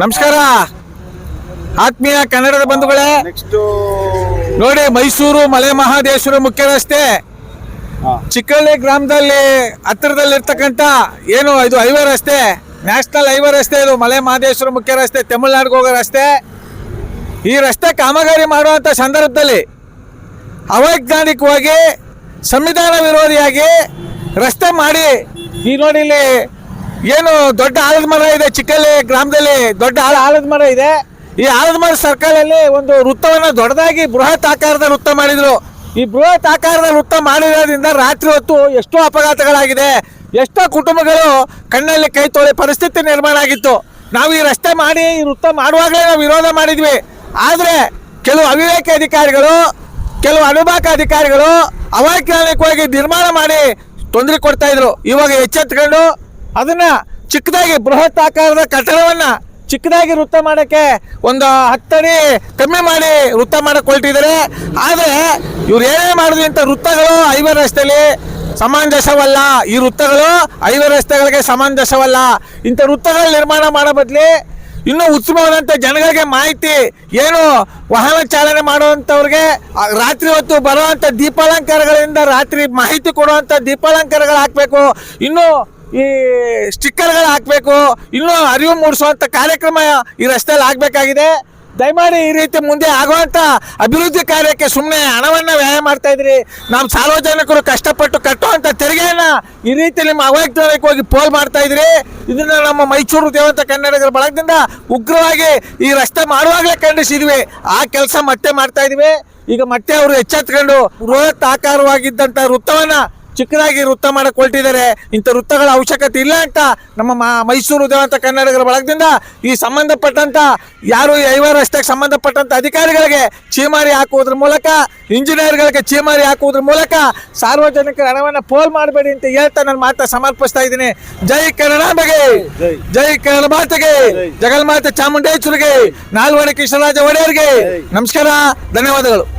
ನಮಸ್ಕಾರ. ಆತ್ಮೀಯ ಕನ್ನಡದ ಬಂಧುಗಳೇ ನೋಡಿ ಮೈಸೂರು ಮಲೆ ಮಹಾದೇಶ್ವರ ಮುಖ್ಯ ರಸ್ತೆ ಚಿಕ್ಕಳ್ಳಿ ಗ್ರಾಮದಲ್ಲಿ ಹತ್ತಿರದಲ್ಲಿರ್ತಕ್ಕಂಥ ಏನು ಇದು ಹೈವೇ ರಸ್ತೆ ನ್ಯಾಷನಲ್ ಹೈವೇ ರಸ್ತೆ ಇದು ಮಲೆ ಮಹಾದೇಶ್ವರ ಮುಖ್ಯ ರಸ್ತೆ ತಮಿಳ್ನಾಡಿಗೆ ಹೋಗೋ ರಸ್ತೆ. ಈ ರಸ್ತೆ ಕಾಮಗಾರಿ ಮಾಡುವಂಥ ಸಂದರ್ಭದಲ್ಲಿ ಅವೈಜ್ಞಾನಿಕವಾಗಿ ಸಂವಿಧಾನ ವಿರೋಧಿಯಾಗಿ ರಸ್ತೆ ಮಾಡಿ ಈ ನೋಡಿ ಇಲ್ಲಿ ಏನು ದೊಡ್ಡ ಆಲದ ಮರ ಇದೆ ಚಿಕ್ಕಲ್ಲಿ ಗ್ರಾಮದಲ್ಲಿ? ದೊಡ್ಡ ಆಲ ಆಲದ ಮರ ಇದೆ. ಈ ಆಲದ ಮರ ಸರ್ಕಲಲ್ಲಿ ಒಂದು ವೃತ್ತವನ್ನು ದೊಡ್ಡದಾಗಿ ಬೃಹತ್ ಆಕಾರದ ವೃತ್ತ ಮಾಡಿದ್ರು. ಈ ಬೃಹತ್ ಆಕಾರದ ವೃತ್ತ ಮಾಡಿರೋದ್ರಿಂದ ರಾತ್ರಿ ಹೊತ್ತು ಎಷ್ಟೋ ಅಪಘಾತಗಳಾಗಿದೆ. ಎಷ್ಟೋ ಕುಟುಂಬಗಳು ಕಣ್ಣಲ್ಲಿ ಕೈ ತೊಳೆ ಪರಿಸ್ಥಿತಿ ನಿರ್ಮಾಣ ಆಗಿತ್ತು. ನಾವು ಈ ರಸ್ತೆ ಮಾಡಿ ಈ ವೃತ್ತ ಮಾಡುವಾಗಲೇ ನಾವು ವಿರೋಧ ಮಾಡಿದ್ವಿ. ಆದರೆ ಕೆಲವು ಅವಿವೇಕ ಅಧಿಕಾರಿಗಳು, ಕೆಲವು ಅನುಭಾಕ ಅಧಿಕಾರಿಗಳು ಅವೈಜ್ಞಾನಿಕವಾಗಿ ನಿರ್ಮಾಣ ಮಾಡಿ ತೊಂದರೆ ಕೊಡ್ತಾ ಇದ್ರು. ಇವಾಗ ಎಚ್ಚೆತ್ಕೊಂಡು ಅದನ್ನ ಚಿಕ್ಕದಾಗಿ ಬೃಹತ್ ಆಕಾರದ ಕಟ್ಟಡವನ್ನ ಚಿಕ್ಕದಾಗಿ ವೃತ್ತ ಮಾಡೋಕ್ಕೆ ಒಂದು ಹತ್ತಡಿ ಕಮ್ಮಿ ಮಾಡಿ ವೃತ್ತ ಮಾಡಿಕೊಳ್ತಿದ್ದಾರೆ. ಆದರೆ ಇವ್ರು ಏನೇ ಮಾಡಿದ್ರು ಇಂಥ ವೃತ್ತಗಳು ಐವರ್ ರಸ್ತೆಯಲ್ಲಿ ಸಮಂಜಸವಲ್ಲ. ಈ ವೃತ್ತಗಳು ಐವರ್ ರಸ್ತೆಗಳಿಗೆ ಸಮಂಜಸವಲ್ಲ. ಇಂಥ ವೃತ್ತಗಳ ನಿರ್ಮಾಣ ಮಾಡೋ ಬದಲಿ ಇನ್ನೂ ಉತ್ತಮವಾದಂಥ ಜನಗಳಿಗೆ ಮಾಹಿತಿ ಏನು? ವಾಹನ ಚಾಲನೆ ಮಾಡುವಂಥವ್ರಿಗೆ ರಾತ್ರಿ ಹೊತ್ತು ಬರುವಂಥ ದೀಪಾಲಂಕಾರಗಳಿಂದ ರಾತ್ರಿ ಮಾಹಿತಿ ಕೊಡುವಂಥ ದೀಪಾಲಂಕಾರಗಳು ಹಾಕಬೇಕು. ಇನ್ನು ಈ ಸ್ಟಿಕ್ಕರ್ಗಳು ಹಾಕಬೇಕು, ಇನ್ನೂ ಅರಿವು ಮೂಡಿಸುವಂಥ ಕಾರ್ಯಕ್ರಮ ಈ ರಸ್ತೆಯಲ್ಲಿ ಆಗಬೇಕಾಗಿದೆ. ದಯಮಾಡಿ ಈ ರೀತಿ ಮುಂದೆ ಆಗುವಂಥ ಅಭಿವೃದ್ಧಿ ಕಾರ್ಯಕ್ಕೆ ಸುಮ್ಮನೆ ಹಣವನ್ನು ವ್ಯಯ ಮಾಡ್ತಾ ಇದ್ರಿ. ನಮ್ಮ ಸಾರ್ವಜನಿಕರು ಕಷ್ಟಪಟ್ಟು ಕಟ್ಟುವಂಥ ತೆರಿಗೆಯನ್ನು ಈ ರೀತಿ ನಿಮ್ಮ ಅವೈಜ್ಞಾನಿಕವಾಗಿ ಪೋಲ್ ಮಾಡ್ತಾ ಇದ್ರಿ. ಇದನ್ನ ನಮ್ಮ ಮೈಸೂರು ದೇವಂತ ಕನ್ನಡಿಗರ ಬಳಗದಿಂದ ಉಗ್ರವಾಗಿ ಈ ರಸ್ತೆ ಮಾಡುವಾಗಲೇ ಖಂಡಿಸಿದ್ವಿ. ಆ ಕೆಲಸ ಮತ್ತೆ ಮಾಡ್ತಾ ಇದ್ವಿ. ಈಗ ಮತ್ತೆ ಅವರು ಎಚ್ಚೆತ್ಕೊಂಡು ಬೃಹತ್ ಆಕಾರವಾಗಿದ್ದಂಥ ವೃತ್ತವನ್ನ ಚಿಕ್ಕದಾಗಿ ವೃತ್ತ ಮಾಡಕ್ ಹೊರಟಿದ್ದಾರೆ. ಇಂಥ ವೃತ್ತಗಳ ಅವಶ್ಯಕತೆ ಇಲ್ಲ ಅಂತ ನಮ್ಮ ಮೈಸೂರು ದೇವಂತ ಕನ್ನಡಿಗರ ಬಳಗದಿಂದ ಈ ಸಂಬಂಧಪಟ್ಟಂತ ಯಾರು ಐವರ್ ರಸ್ತೆಗೆ ಸಂಬಂಧಪಟ್ಟಂತ ಅಧಿಕಾರಿಗಳಿಗೆ ಚೀಮಾರಿ ಹಾಕುವುದ್ರ ಮೂಲಕ ಇಂಜಿನಿಯರ್ಗಳಿಗೆ ಚೀಮಾರಿ ಹಾಕುವುದ್ರ ಮೂಲಕ ಸಾರ್ವಜನಿಕರ ಹಣವನ್ನು ಪೋಲ್ ಮಾಡಬೇಡಿ ಅಂತ ಹೇಳ್ತಾ ನನ್ನ ಮಾತ ಸಮರ್ಪಿಸ್ತಾ ಇದ್ದೀನಿ. ಜೈ ಕನ್ನಡಾಂಬೆಗೆ! ಜೈ. ಜೈ ಕನ್ನಡ ಮಾತೆಗೆ. ಜಗನ್ಮಾತೆ ಚಾಮುಂಡೇಶ್ವರಿಗೆ! ನಾಲ್ವಡಿ ಕೃಷ್ಣರಾಜ ಒಡೆಯರ್ಗೆ! ನಮಸ್ಕಾರ ಧನ್ಯವಾದಗಳು.